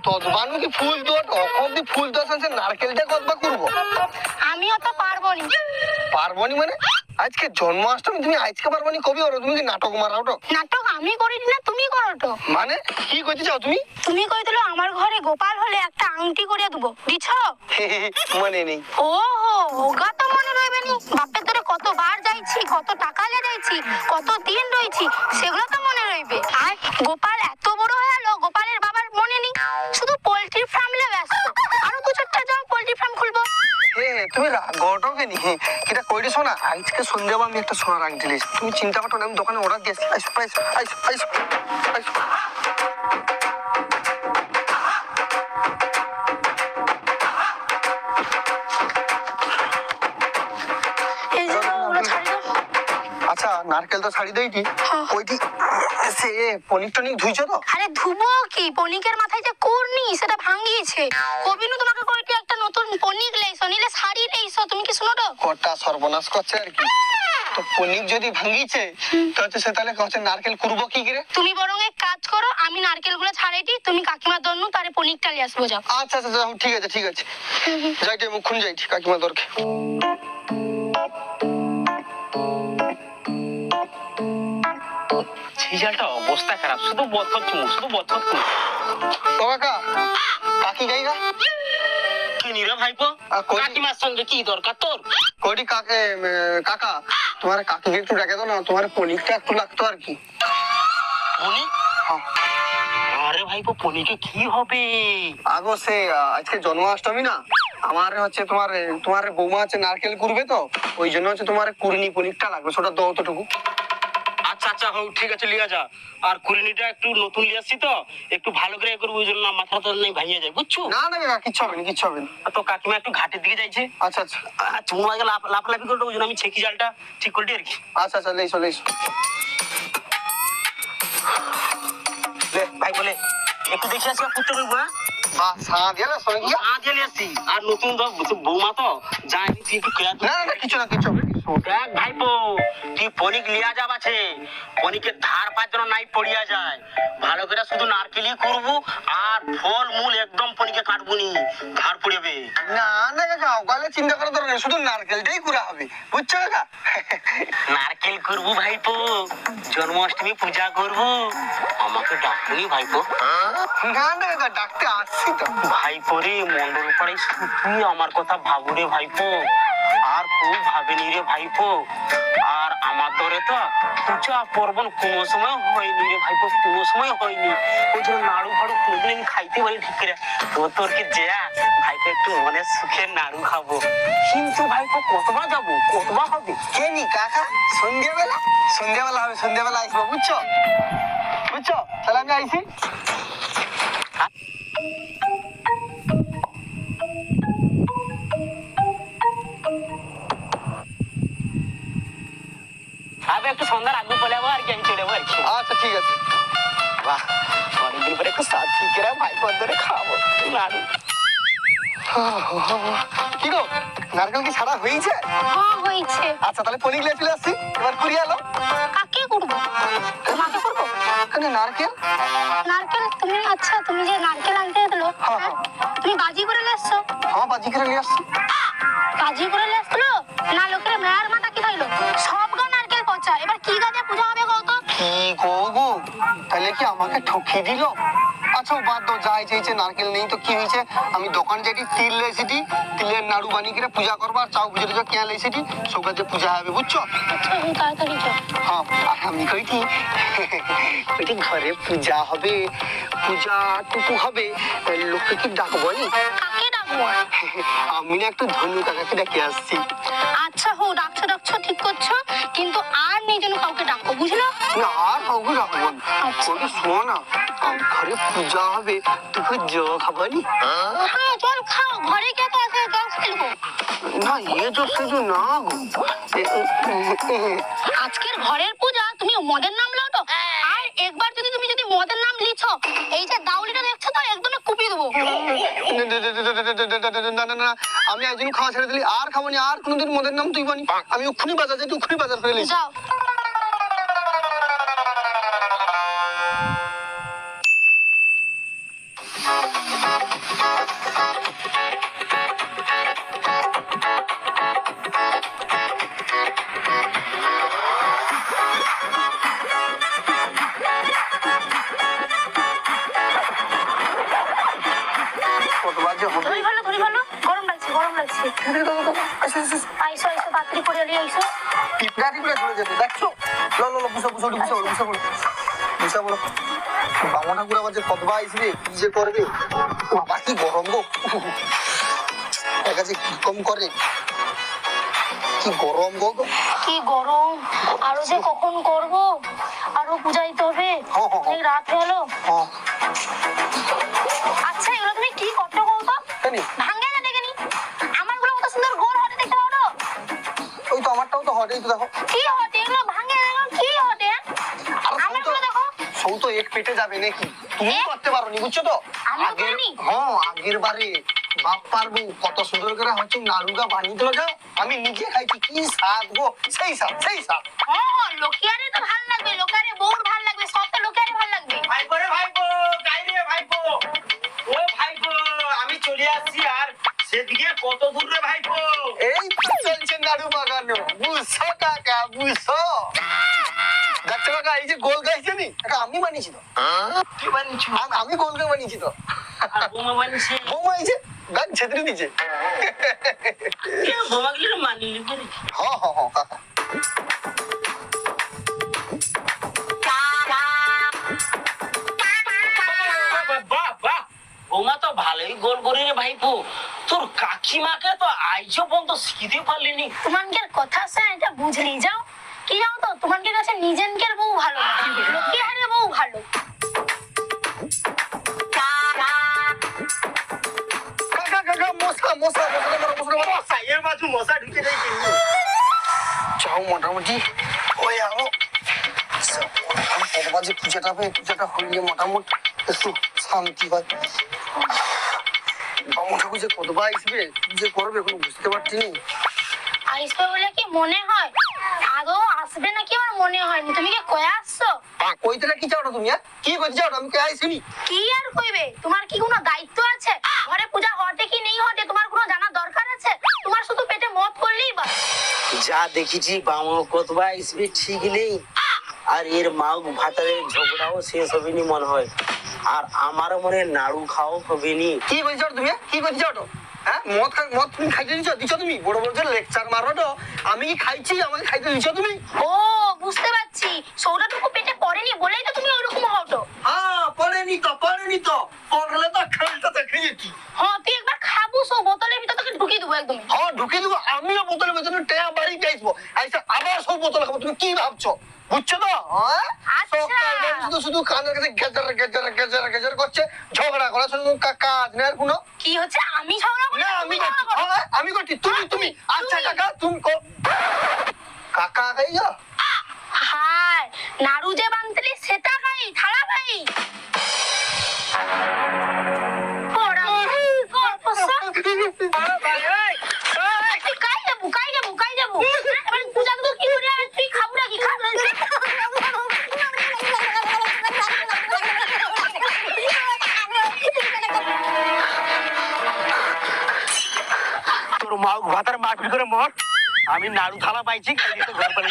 কি ফুল দোট ফুল আছে নারকেলটা কতবা করব? আমিও তো পারব নি পারবনি মানে? আজকে জন্মাষ্টমী তুমি আজকে পারবনি? কবি ওরো তুমি কি নাটক মারাও তো? নাটক আমি করি না তুমি করো তো। মানে? কি করতে চাও তুমি? তুমি আমার ঘরে গোপাল হলে একটা আংটি করিয়া দেবো দিছ? মানে নেই। ও ওগা তো মনে রইবে নি। বাপের ধরে কতবার যাইছি কত টাকা লে যাইছি কত দিন রইছি সেগুলো তো মনে রইবে। আর গোপাল এত বড় হয়ে তুমি নি এটা কইরে শোনা আজকে সন্ধ্যাবে আমি একটা সোনার আংটি লিস তুমি চিন্তা করো না আমি দোকানে অর্ডার দিয়েছি। আইসো আইসো আইসো আইসো আইসো। আচ্ছা নারকেল তো ছাড়ি দেইটি হ্যাঁ। ওইটি সে পনির টনিক ধুইছো তো? আরে ধুবো কি? পনিকের মাথায় যে করনি সেটা ভাঙিয়েছে। কবিনু তোমাকে নতুন পনিক লেইছো নিলে শাড়ি লেইছো তুমি কি শুনো তো? কটা সর্বনাশ করছে আর কি? তো পনির যদি ভাঙিছে তো হচ্ছে সে তাহলে হচ্ছে নারকেল করব কি করে? তুমি বরং এক কাজ করো আমি নারকেলগুলো ছাড়াইটি তুমি কাকিমার জন্য তারে পনিকটা নিয়ে আসব যাও। আচ্ছা আচ্ছা ঠিক আছে ঠিক আছে। যাইটি মুখুন যাইটি কাকিমা দরকে ছিজালটা অবস্থা খারাপ শুধু বথর চুমু শুধু বথর চুমু। ও কাকা কাকি গাইগা? কি নিরে ভাইপো? কাকিমার সঙ্গে কি দরকার তোর? কোটি কাকে কাকা তোমার কাকিকে একটু ডেকে দাও না তোমার পনিরটা একটু লাগতো আর কি। হ্যাঁ। আরে ভাইপো পনিকে কি হবে? আগো সে আজকে জন্মাষ্টমী না আমার হচ্ছে তোমার তোমার বৌমা হচ্ছে নারকেল করবে তো ওই জন্য হচ্ছে তোমার কুড়নি পনিরটা লাগবে সেটা দাও তোটুকু আচ্ছা হোক ঠিক আছে লিয়া যা। আর কুড়িনিটা একটু নতুন লিয়ে আসছি তো একটু ভালো করে করব ওই জন্য মাথা তো নেই ভাঙিয়ে যায় বুঝছ? না না কাকা কিচ্ছু হবে না কিচ্ছু হবে না। তো কাকিমা একটু ঘাটের দিকে যাইছে। আচ্ছা আচ্ছা। চুমু আগে লাফ লাফালাফি করতে ওই জন্য আমি ছেকি জালটা ঠিক করে দিই আর কি। আচ্ছা আচ্ছা লেইছো লেইছো। ভাই বলে একটু দেখে আসি পুত্র হ্যাঁ? সাঁ দিয়ে না শোনে গিয়া আজ এলে আসছি আর নতুন বৌমা তো যায়নি তুই না না, না কিছু না কিছু হবে না, কিছু। হবে না। দেখ ভাইপো তুই পনিক লিয়া যাব আছে পনিকে ধার পাঁচ যেন নাই পড়িয়া যায়। ভালো করে শুধু নারকেলই করব আর ফল মূল একদম পনিকে কাটবো নি ধার পড়বে। না না কাকা ওকালে চিন্তা করার দরকার শুধু নারকেলটাই হবে। বুঝছ কাকা? নারকেল করব ভাইপো জন্মাষ্টমী পূজা করব। আমাকে ডাকুনি ভাইপো। না না কাকা ডাকতে আসছি। ভাইপো রে মন্ডল পাড়াই তুই আমার কথা ভাবু রে ভাইপো। আর খুব ভাবেনি রে ভাইপো। আর আমার ধরে তো পূজা পর্বণ কোনো সময় হয়নি রে ভাইপো, কোনো সময় হয়নি। ওই জন্য নাড়ু ফাড়ু কোনোদিন আমি খাইতে পারি ঠিক করে। তো তোর কি যা ভাইপো একটু মনে সুখে নাড়ু খাব। কিন্তু ভাইপো কতবার যাব? কতবার হবে? কেনি কাকা? সন্ধ্যাবেলা? সন্ধ্যাবেলা হবে, সন্ধ্যাবেলা আসব, বুঝছ? বুঝছ? তাহলে আমি আইছি। আমি একটু সন্ধ্যার আগে যাব আর কি আমি চলে যাব আর কি। আচ্ছা ঠিক আছে। বাহ অনেকদিন পরে একটু সাত কি করে ভাই ধরে খাব। নাড়ু কি গো নারকেল কি ছাড়া হয়েছে? হ্যাঁ হয়েছে। আচ্ছা তাহলে পনির লিয়ে চলে আসছি এবার কুড়িয়ে এলো কাকে করব? তোমাকে করব? এখানে নারকেল? নারকেল তুমি আচ্ছা তুমি যে নারকেল আনতে দিলো হ্যাঁ, হ্যাঁ। তুমি বাজি করে লেসছো হ্যাঁ বাজি করে নিয়ে আসছি। আমাকে ঠকিয়ে দিল? আচ্ছা ও বাদ দাও যাই চেয়েছে নারকেল নেই তো কি হয়েছে? আমি দোকান যেটি তিল লেছিটি তিলের নাড়ু বানিয়ে করে পূজা করব আর চাউ পুজো কে লেছিটি সকাল যে পূজা হবে বুঝছ? আচ্ছা হ্যাঁ আর আমি কইটি ওইটি ঘরে পূজা হবে পূজা টুকু হবে লোককে কি ডাকবো ডাকবো? আমি না একটু ধনু কাকাকে ডেকে আসছি। আচ্ছা হো ডাকছো ডাকছো ঠিক করছ? কিন্তু আর নেই যেন কাউকে ডাকো বুঝলো? না আর কাউকে ডাকবো না। আচ্ছা। শোনো ঘরে পূজা হবে তুই জল খাবানি হ্যাঁ জল খাও ঘরে কে তো আছে জল খেলব? না এ তো শুধু না গো। আজকের ঘরের পূজা তুমি মদের নাম লাও তো আর একবার যদি তুমি যদি মদের নাম লিছো এই যে দাউলিটা দেখছ তো একদমই কুপিয়ে দেবো। না আমি একদিন খাওয়া ছেড়ে দিলি আর খাব নি আর কোনোদিন মদের নাম তুই বানি আমি ওক্ষুনি বাজার যাই ওক্ষুনি বাজার করে লিছি আবার কি গরম গো একা করে কি গরম গো। কি গরম আরও যে কখন করব আরও পূজাইতে হবে। অনেক রাত গেলো হ্যাঁ যাবে নাকি? তুমি করতে পারো নি বুঝছ তো? আগের হ্যাঁ আগের বারে বাপ পারব কত সুন্দর করে হচ্ছে নাড়ুগা বানিয়ে দিল যাও আমি নিজে খাইছি কি স্বাদ গো সেই স্বাদ সেই স্বাদ। হ্যাঁ লোকিয়ারে তো ভালো লাগবে লোকারে বউর ভালো লাগবে সব তো ভালো লাগবে। ভাইপো রে ভাইপো গাই রে ভাইপো। ও ভাইপো আমি চলে আসছি আর সেদিকে কত দূর রে ভাইপো? এই তো চলছে নাড়ু বাগানো বুঝছ কাকা বুঝছ দেখছ কাকা এই যে গোল গাইছে নি কাকা আমি বানিয়েছি তো কি বানিয়েছো আম- আমি গোল বানিয়েছি তো? আর বোমা বানিয়েছে? বৌমা এই যে গান ছেত্রে দিচ্ছে বোমা গুলো মানিয়ে নিবি হ হ হ কাকা বাহ বাহ বোমা তো ভালোই গোল করে রে ভাইপো। তোর কাকিমাকে তো আইজো পর্যন্ত শিখতে পারলিনি তোমানকের কথা আছে এটা বুঝলি যাও। কি জানো তো তোমানকের কাছে নিজেনকের বউ ভালো না। মোটামুটি হয়ে আলো পূজাটা হবে পূজাটা মোটামুটি একটু শান্তি হয়। বামুন ঠাকুর যে কতবা আসবে? যে করবে এখন বুঝতে পারছি আসবে বলে কি মনে হয়? আদৌ আসবে নাকি আমার মনে হয়নি? তুমি কি কয়ে আসছো? কইতে কি চাও তুমি হ্যাঁ? কি করতে চাও আমি কে আইসিনি কি আর কইবে? তোমার কি কোনো দায়িত্ব আছে? ঘরে পূজা হটে কি নেই হটে তোমার কোনো জানা দরকার আছে? তোমার শুধু পেটে মত করলেই বাস। যা দেখেছি বামা কতবা ঠিক নেই। আর এর মাও ভাতারের ঝগড়াও শেষ হবে নি মনে হয়। আর আমার মনে নাড়ু খাও হবে নি। কি করতে তুমি হ্যাঁ? কি চাও হ্যাঁ? মদ খা- মদ তুমি খাইতে দিচ্ছ দিচ্ছ তুমি? বড় বড় লেকচার মারো তো। আমি কি খাইছি আমাকে খাইতে দিচ্ছ তুমি? ও বুঝতে সৌরাটুকু পেটে পড়েনি বলেই তো তুমি ওরকম হটো হ্যাঁ পড়েনি তো পড়েনি তো। পড়লে তো খেলতে খেয়েছি হ্যাঁ তুই একবার খাব সব বোতলের ভিতর তোকে ঢুকিয়ে দেবো একদম হ্যাঁ ঢুকে দেবো আমিও বোতলের ভেতরে টেয়া বাড়িতে আসব। আইসা আবার সব বোতল খাব তুমি কি ভাবছ? বুঝছ তো? হ্যাঁ? আচ্ছা। শুধু শুধু কানের কাছে গেজার গেজার গেজার গেজার করছে ঝগড়া করা শুধু কাজ নেই আর কোনো। কি হচ্ছে? আমি ঝগড়া করি আমি। হ্যাঁ, আমি করছি। তুমি তুমি। আচ্ছা। কাকা তুমি কো- কাকা তোর মা ভাতার মারপিট করে মর। আমি নাড়ু থালা পাইছি ঘর